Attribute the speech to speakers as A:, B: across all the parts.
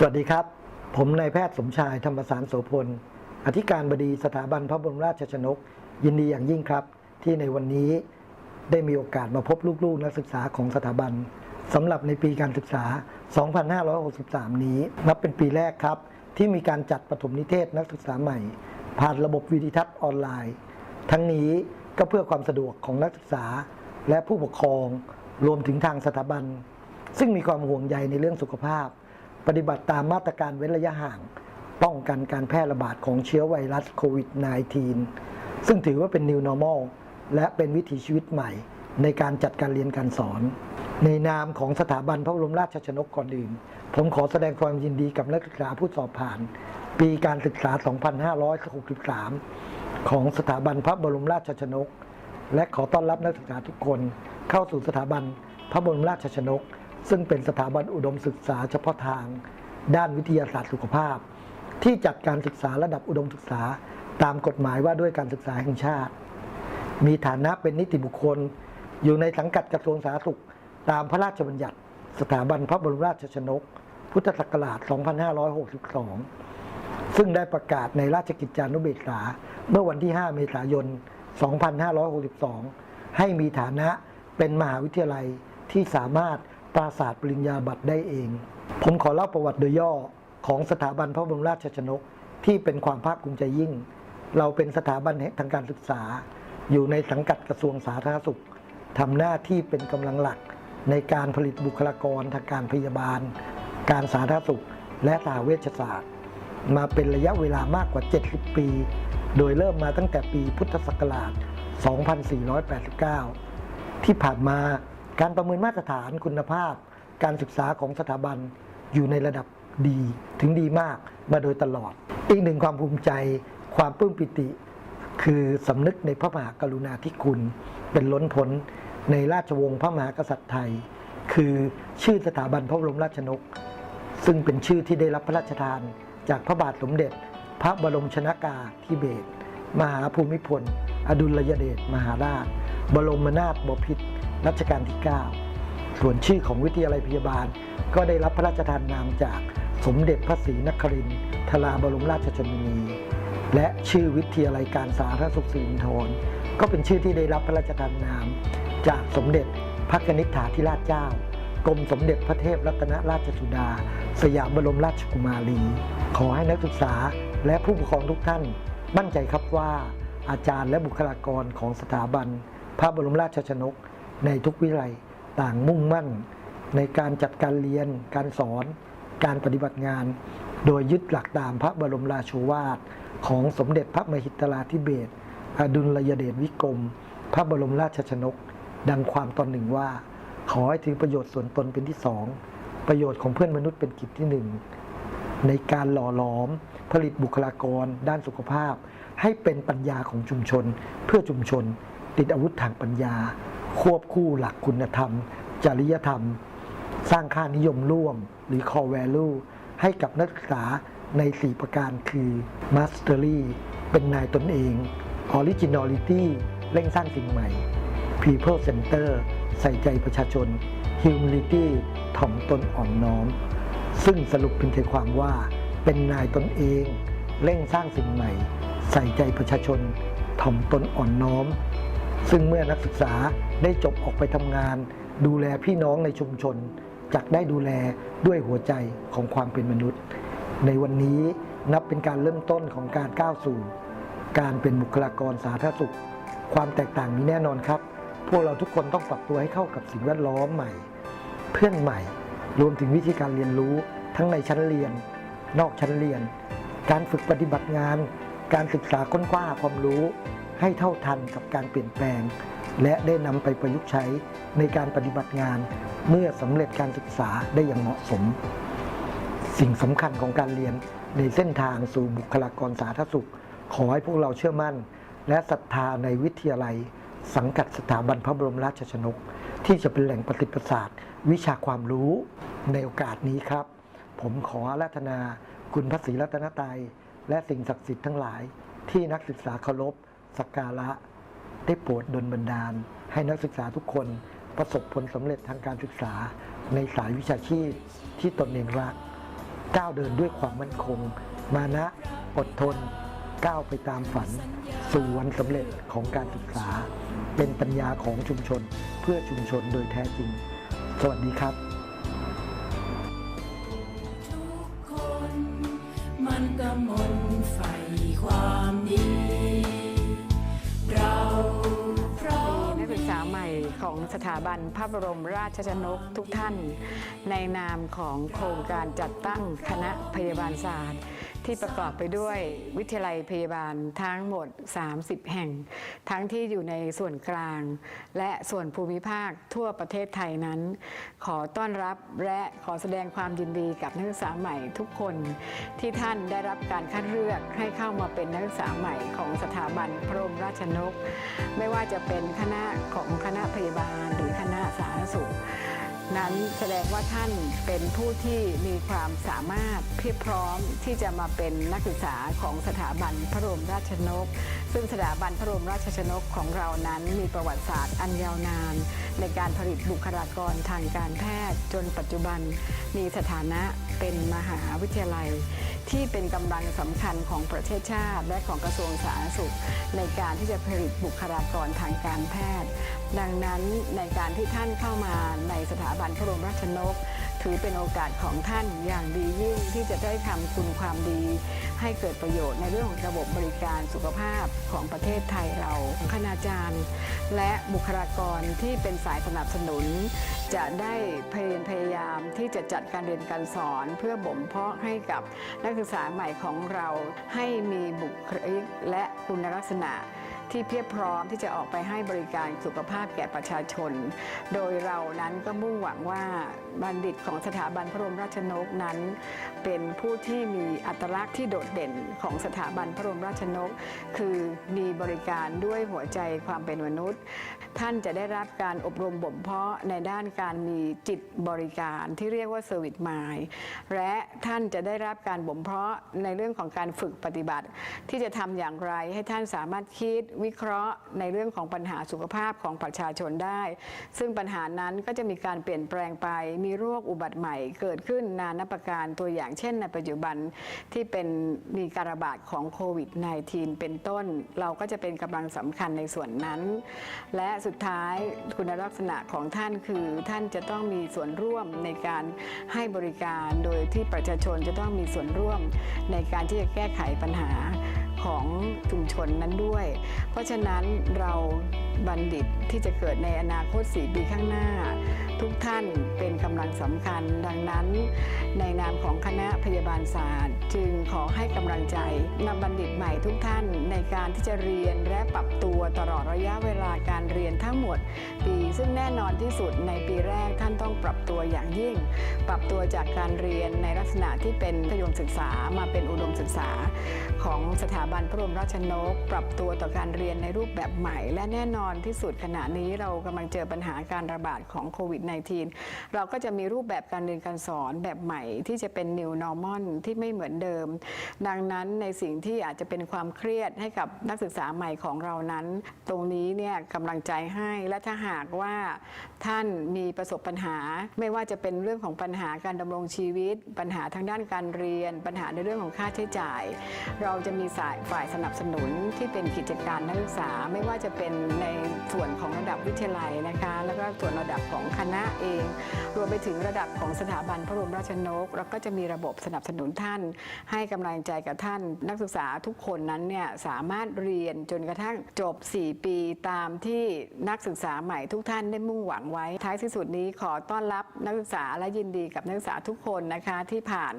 A: สวัสดีครับ ผมนายแพทย์สมชายธรรมสารโสพล อธิการบดีสถาบันพระบรมราชชนก ยินดีอย่างยิ่งครับ ที่ในวันนี้ได้มีโอกาสมาพบลูกๆ นักศึกษาของสถาบันสำหรับในปีการศึกษา 2563 นี้ นับเป็นปีแรกครับ ที่มีการจัดปฐมนิเทศนักศึกษาใหม่ ผ่านระบบวิดิทัศน์ออนไลน์ ทั้งนี้ก็เพื่อความสะดวกของนักศึกษาและผู้ปกครองรวมถึงทางสถาบัน ซึ่งมีความห่วงใยในเรื่องสุขภาพ ปฏิบัติตามมาตรการเว้นระยะห่าง ป้องกันการแพร่ระบาดของเชื้อไวรัสโควิด -19 ซึ่งถือว่าเป็น New Normal และเป็นวิถีชีวิตใหม่ในการจัดการเรียนการสอน ในนามของสถาบันพระบรมราชชนกก่อนอื่น ผมขอแสดงความยินดีกับนักศึกษาผู้สอบผ่าน ปีการศึกษา 2563 ของสถาบันพระบรมราชชนก และขอต้อนรับนักศึกษาทุกคนเข้าสู่สถาบันพระบรมราชชนก ซึ่งเป็นสถาบันอุดมศึกษาเฉพาะทาง ด้านวิทยาศาสตร์สุขภาพ ที่จัดการศึกษาระดับอุดมศึกษาตามกฎหมายว่าด้วยการศึกษาแห่งชาติ มีฐานะเป็นนิติบุคคล อยู่ในสังกัดกระทรวงสาธารณสุข ตามพระราชบัญญัติ สถาบันพระบรมราชชนก พุทธศักราช 2562 ซึ่งได้ประกาศในราชกิจจานุเบกษา เมื่อวันที่ 5 เมษายน 2562 ให้มีฐานะเป็นมหาวิทยาลัยที่สามารถ ปราศาสตร์ปริญญาบัตรได้เอง ผมขอเล่าประวัติโดยย่อของสถาบันพระบรมราชชนกที่เป็นความภาคภูมิใจยิ่ง เราเป็นสถาบันแห่งทางการศึกษา อยู่ในสังกัดกระทรวงสาธารณสุขทำหน้าที่เป็นกำลังหลักในการผลิตบุคลากรทางการพยาบาล การสาธารณสุข และสาเวชศาสตร์ มาเป็นระยะเวลามากกว่า 70 ปี โดยเริ่มมาตั้งแต่ปีพุทธศักราช 2489 ที่ผ่านมา การประเมินมาตรฐานคุณภาพ การศึกษาของสถาบันอยู่ในระดับดีถึงดีมากมาโดยตลอด อีกหนึ่งความภูมิใจความปลื้มปิติ คือสำนึกในพระมหากรุณาธิคุณ เป็นล้นพ้นในราชวงศ์พระมหากษัตริย์ไทย คือชื่อสถาบันพระบรมราชนก ซึ่งเป็นชื่อที่ได้รับพระราชทาน จากพระบาทสมเด็จ พระบรมชนากาธิเบศรมหาภูมิพล อดุลยเดชมหาราช บรมนาถบพิตร รัชกาลที่ 9 ส่วนชื่อของวิทยาลัยพยาบาล ก็ได้รับพระราชทานนามจากสมเด็จพระศรีนครินทร์ทราบรมราชชนนี และชื่อวิทยาลัยการสาธารณสุขสิรินธรก็เป็นชื่อที่ได้รับพระราชทานนาม จากสมเด็จพระนิษฐาธิราชเจ้ากรมสมเด็จพระเทพรัตนราชสุดา สยามบรมราชกุมารี ขอให้นักศึกษาและผู้ปกครองทุกท่าน มั่นใจครับว่าอาจารย์และบุคลากรของสถาบัน พระบรมราชชนก ในทุกวิทยาลัยต่างมุ่งมั่น ในการจัดการเรียน การสอน การปฏิบัติงาน โดยยึดหลักตามพระบรมราโชวาท ของสมเด็จพระมหิตลาธิเบศรอดุลยเดชวิกรม พระบรมราชชนก ดังความตอนหนึ่งว่า ขอให้ถือประโยชน์ส่วนตนเป็นที่สองประโยชน์ของเพื่อนมนุษย์เป็นกิจที่หนึ่งในการหล่อหลอม ผลิตบุคลากร ด้านสุขภาพ ให้เป็นปัญญาของชุมชน เพื่อชุมชน ติดอาวุธทางปัญญา ควบคู่หลักคุณธรรม จริยธรรม สร้างค่านิยมร่วมหรือ core value ให้กับนักศึกษาใน 4 ประการคือ mastery เป็นนายตนเอง originality เร่งสร้างสิ่งใหม่ people center ใส่ใจประชาชน humility ถ่อมตนอ่อนน้อม ซึ่งสรุปเป็นใจความว่า เป็นนายตนเอง เร่งสร้างสิ่งใหม่ ใส่ใจประชาชน ถ่อมตนอ่อนน้อม ซึ่งเมื่อนักศึกษาได้จบออกไปทำงาน ดูแลพี่น้องในชุมชนจักได้ดูแลด้วยหัวใจของความเป็นมนุษย์ ในวันนี้นับเป็นการเริ่มต้นของการก้าวสู่ การเป็นบุคลากรสาธารณสุข ความแตกต่างมีแน่นอนครับ พวกเราทุกคนต้องปรับตัวให้เข้ากับสิ่งแวดล้อมใหม่ เพื่อนใหม่ รวมถึงวิธีการเรียนรู้ทั้งในชั้นเรียน นอกชั้นเรียน การฝึกปฏิบัติงาน การศึกษาค้นคว้าหาความรู้ ให้เท่าทันกับการเปลี่ยนแปลง และได้นำไปประยุกต์ใช้ในการปฏิบัติงาน เมื่อสำเร็จการศึกษาได้อย่างเหมาะสม สิ่งสำคัญของการเรียนในเส้นทางสู่บุคลากรสาธารณสุข ขอให้พวกเราเชื่อมั่น และศรัทธาในวิทยาลัย สังกัดสถาบันพระบรมราชชนก ที่จะเป็นแหล่งปฏิบัติศาสตร์ วิชาความรู้ในโอกาสนี้ครับ ผมขออาราธนา คุณพระศรีรัตนตรัยและสิ่งศักดิ์สิทธิ์ทั้งหลาย ที่นักศึกษาเคารพ สักการะ ได้โปรดดลบันดาล ให้นักศึกษาทุกคนประสบผลสำเร็จทางการศึกษาในสายวิชาชีพที่ตนเองรัก ก้าวเดินด้วยความมั่นคง มานะ อดทน ก้าวไปตามฝัน สู่วันสำเร็จของการศึกษา เป็นปัญญาของชุมชนเพื่อชุมชนโดยแท้จริง สวัสดีครับ
B: ทุกคนมันก็มนใฝ่ความดี
C: สถาบันพระบรมราชชนกทุกท่าน ในนามของโครงการจัดตั้งคณะพยาบาลศาสตร์ ที่ประกอบไปด้วยวิทยาลัยพยาบาลทั้งหมด 30 แห่ง ทั้งที่อยู่ในส่วนกลาง และส่วนภูมิภาคทั่วประเทศไทยนั้น ขอต้อนรับและขอแสดงความยินดีกับนักศึกษาใหม่ทุกคน ที่ท่านได้รับการคัดเลือกให้เข้ามาเป็นนักศึกษาใหม่ของสถาบันพระบรมราชนก ไม่ว่าจะเป็นคณะของคณะพยาบาลหรือคณะสาธารณสุข นั้นแสดงว่าท่านเป็นผู้ที่มีความสามารถเพียบพร้อมที่จะมาเป็นนักศึกษาของสถาบันพระบรมราชนก ซึ่งสถาบันพระบรมราชชนกของเรานั้นมีประวัติศาสตร์อันยาวนาน ในการผลิตบุคลากรทางการแพทย์จนปัจจุบันมีสถานะ เป็นมหาวิทยาลัย ที่เป็นกำลังสำคัญของประเทศชาติ และของกระทรวงสาธารณสุข ในการที่จะผลิตบุคลากรทางการแพทย์ ดังนั้นในการที่ท่านเข้ามาในสถาบันพระบรมราชนก ถือเป็นโอกาสของท่านอย่างดียิ่งที่จะได้ทำคุณความดี ให้เกิดประโยชน์ในเรื่องของระบบบริการสุขภาพของประเทศไทยเราคณาจารย์ และบุคลากรที่เป็นสายสนับสนุน จะได้พยายามพยายามที่จะจัดการเรียนการสอนเพื่อบ่มเพาะให้กับนักศึกษาใหม่ของเราให้มีบุคลิกและคุณลักษณะ ที่เพียบพร้อมที่จะออกไปให้บริการสุขภาพแก่ประชาชน โดยเรานั้นก็มุ่งหวังว่าบัณฑิตของสถาบันพระบรมราชนกนั้น เป็นผู้ที่มีอัตลักษณ์ที่โดดเด่นของสถาบันพระบรมราชนก คือมีบริการด้วยหัวใจความเป็นมนุษย์ ท่านจะได้รับการอบรมบ่มเพาะในด้านการมีจิตบริการที่เรียกว่าเซอร์วิสมายและท่านจะได้รับการบ่มเพาะในเรื่องของการฝึกปฏิบัติ ที่จะทำอย่างไรให้ท่านสามารถคิดวิเคราะห์ในเรื่องของปัญหาสุขภาพของประชาชนได้ ซึ่งปัญหานั้นก็จะมีการเปลี่ยนแปลงไป มีโรคอุบัติใหม่เกิดขึ้นนานาประการตัวอย่างเช่นในปัจจุบันที่เป็นมีการระบาดของโควิด -19 เป็นต้น เราก็จะเป็นกำลังสำคัญในส่วนนั้น และสุดท้ายคุณลักษณะของท่านคือท่านจะต้องมีส่วนร่วมในการให้บริการ โดยที่ประชาชนจะต้องมีส่วนร่วมในการที่จะแก้ไขปัญหา ของชุมชนนั้นด้วย เพราะฉะนั้นเราบัณฑิตที่จะเกิดในอนาคต 4 ปีข้างหน้า ทุกท่านเป็นกำลังสำคัญ ดังนั้น ในนามของคณะพยาบาลศาสตร์ จึงขอให้กำลังใจนำบัณฑิตใหม่ทุกท่านในการที่จะเรียนและปรับตัวตลอดระยะเวลาการเรียนทั้งหมด ปีซึ่งแน่นอนที่สุดในปีแรกท่าน ปรับตัวอย่างยิ่ง ปรับตัวจากการเรียนในลักษณะที่เป็นมัธยมศึกษามาเป็นอุดมศึกษา ของสถาบันพระบรมราชนก ปรับตัวต่อการเรียนในรูปแบบใหม่ และแน่นอนที่สุดขณะนี้เรากำลังเจอปัญหาการระบาดของโควิด -19 เราก็จะมีรูปแบบการเรียนการสอนแบบใหม่ที่จะเป็น new normal ที่ไม่เหมือนเดิม ดังนั้นในสิ่งที่อาจจะเป็นความเครียดให้กับนักศึกษาใหม่ของเรานั้น ตรงนี้เนี่ยกำลังใจให้และถ้าหากว่าท่านมีประสบปัญหาไม่ว่าจะเป็นเรื่องของปัญหาการดำรงชีวิต ปัญหาทางด้านการเรียน ปัญหาในเรื่องของค่าใช้จ่าย เราจะมีสายฝ่ายสนับสนุนที่เป็นกิจการนักศึกษา ไม่ว่าจะเป็นในส่วนของระดับวิทยาลัยนะคะ แล้วก็ส่วนระดับของคณะเอง รวมไปถึงระดับของสถาบันพระบรมราชนกแล้วก็จะมีระบบสนับสนุนท่าน ให้กำลังใจกับท่าน นักศึกษาทุกคนนั้นเนี่ยสามารถเรียนจนกระทั่งจบ 4 ปีตามที่นักศึกษาใหม่ทุกท่านได้มุ่งหวังไว้ท้ายที่สุดนี้ขอต้อนรับนักศึกษาและยินดีกับนักศึกษาทุกคนนะคะที่ผ่าน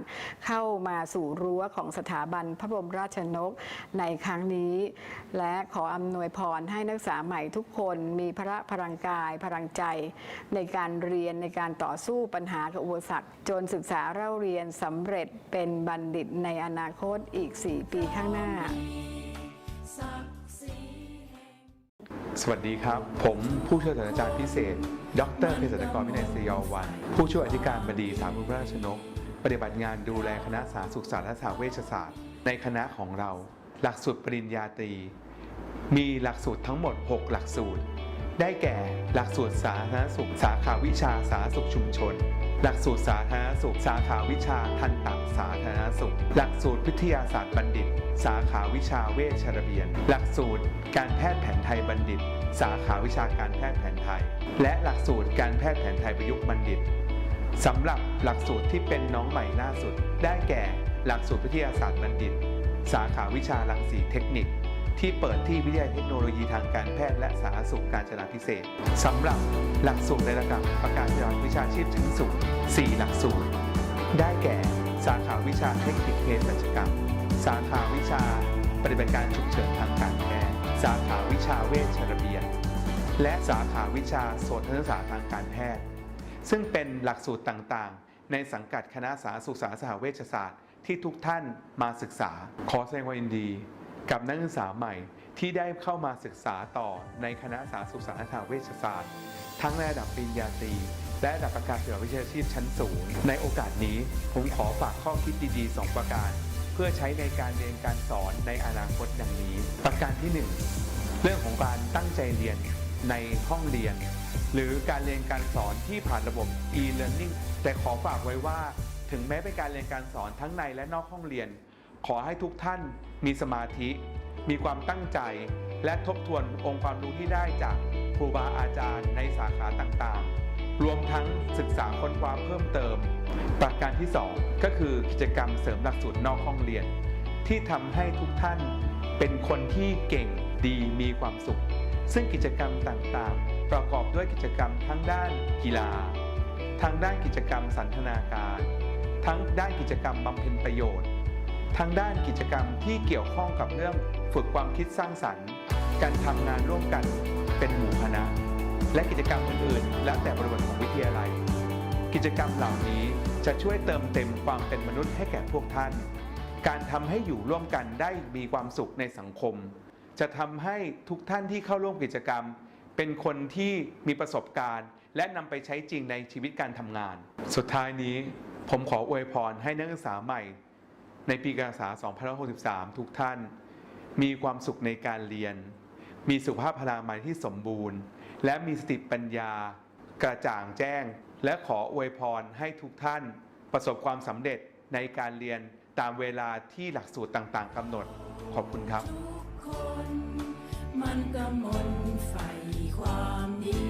C: เข้ามาสู่รั้วของสถาบันพระบรมราชนกในครั้งนี้ และขออำนวยพรให้นักศึกษาใหม่ทุกคนมีพระพลังกายพลังใจ ในการเรียนในการต่อสู้ปัญหากับอุปสรรคจนศึกษาเล่าเรียนสำเร็จเป็นบัณฑิตในอนาคตอีก 4 ปีข้างหน้า
D: สวัสดีครับ ผมผู้ช่วยศาสตราจารย์พิเศษ ดรเภสัชกรวินัยศรียอวัน ผู้ช่วยอธิการบดีสามุพระราชนก ปฏิบัติงานดูแลคณะสาธารณสุขศาสตร์และสาเวชศาสตร์ ในคณะของเรา หลักสูตรปริญญาตรี มีหลักสูตรทั้งหมด 6 หลักสูตร ได้แก่หลักสูตรสาธารณสุข สาขาวิชาสาธารณสุขชุมชน หลักสูตรสาธารณสุข สาขาวิชาทันตสาธารณสุข หลักสูตรวิทยาศาสตร์บัณฑิต สาขาวิชาเวชระเบียน หลักสูตรการแพทย์แผนไทยบัณฑิต สาขาวิชาการแพทย์แผนไทย และหลักสูตรการแพทย์แผนไทยประยุกต์บัณฑิตสำหรับหลักสูตรที่เป็นน้องใหม่ล่าสุด ได้แก่ หลักสูตรวิทยาศาสตร์บัณฑิต สาขาวิชารังสีเทคนิค ที่เปิดที่วิทยาลัยเทคโนโลยีทางการแพทย์และสาธารณสุขการจนาพิเศษสำหรับหลักสูตรในระดับประกาศนียบัตรวิชาชีพชั้นสูง 4 หลักสูตร ได้แก่สาขาวิชาเทคนิคเภสัชกรรม สาขาวิชาปฏิบัติการฉุกเฉินทางการแพทย์สาขาวิชาเวชระเบียนและสาขาวิชาโสตศึกษาทางการแพทย์ ซึ่งเป็นหลักสูตรต่างๆ ในสังกัดคณะสาธารณสุขศาสตร์สหเวชศาสตร์ที่ทุกท่านมาศึกษาขอแสดงความยินดี กับนักศึกษาใหม่ที่ได้เข้ามาศึกษาต่อในคณะสาธารณสุขศาสตร์และสหเวชศาสตร์ ทั้งในระดับปริญญาตรีและระดับประกาศนียบัตรวิชาชีพชั้นสูง ในโอกาสนี้ผมขอฝากข้อคิดดีๆ 2 ประการ เพื่อใช้ในการเรียนการสอนในอนาคตดังนี้ ประการที่ 1 เรื่องของการตั้งใจเรียนในห้องเรียน หรือการเรียนการสอนที่ผ่านระบบ e-learning แต่ขอฝากไว้ว่า ถึงแม้เป็นการเรียนการสอนทั้งในและนอกห้องเรียน ขอให้ทุกท่าน มีสมาธิ มีความตั้งใจ และทบทวนองค์ความรู้ที่ได้จากครูบาอาจารย์ในสาขาต่างๆ รวมทั้งศึกษาค้นคว้าเพิ่มเติม ประการที่ 2 ก็คือกิจกรรมเสริมหลักสูตรนอกห้องเรียน ที่ทำให้ทุกท่านเป็นคนที่เก่งดีมีความสุข ซึ่งกิจกรรมต่างๆ ประกอบด้วยกิจกรรมทั้งด้านกีฬาทางด้านกิจกรรมสันทนาการ ทั้งด้านกิจกรรมบำเพ็ญประโยชน์ ทางด้านกิจกรรมที่เกี่ยวข้องกับเรื่องฝึกความคิดสร้างสรรค์ การทำงานร่วมกันเป็นหมู่คณะ และกิจกรรมอื่นๆ แล้วแต่บริบทของวิทยาลัย กิจกรรมเหล่านี้จะช่วยเติมเต็มความเป็นมนุษย์ให้แก่พวกท่าน การทำให้อยู่ร่วมกันได้มีความสุขในสังคม จะทำให้ทุกท่านที่เข้าร่วมกิจกรรม เป็นคนที่มีประสบการณ์ และนำไปใช้จริงในชีวิตการทำงาน สุดท้ายนี้ผมขออวยพรให้นักศึกษาใหม่ ในปีการศึกษา2563 ทุกท่าน มีความสุขในการเรียน มีสุขภาพพลามัยที่สมบูรณ์ และมีสติปัญญากระจ่างแจ้ง และขออวยพรให้ทุกท่านประสบความสำเร็จในการเรียนตามเวลาที่หลักสูตรต่างๆกำหนด ขอบคุณครับ
B: ทุกคนมันก็มนใฝ่ความดี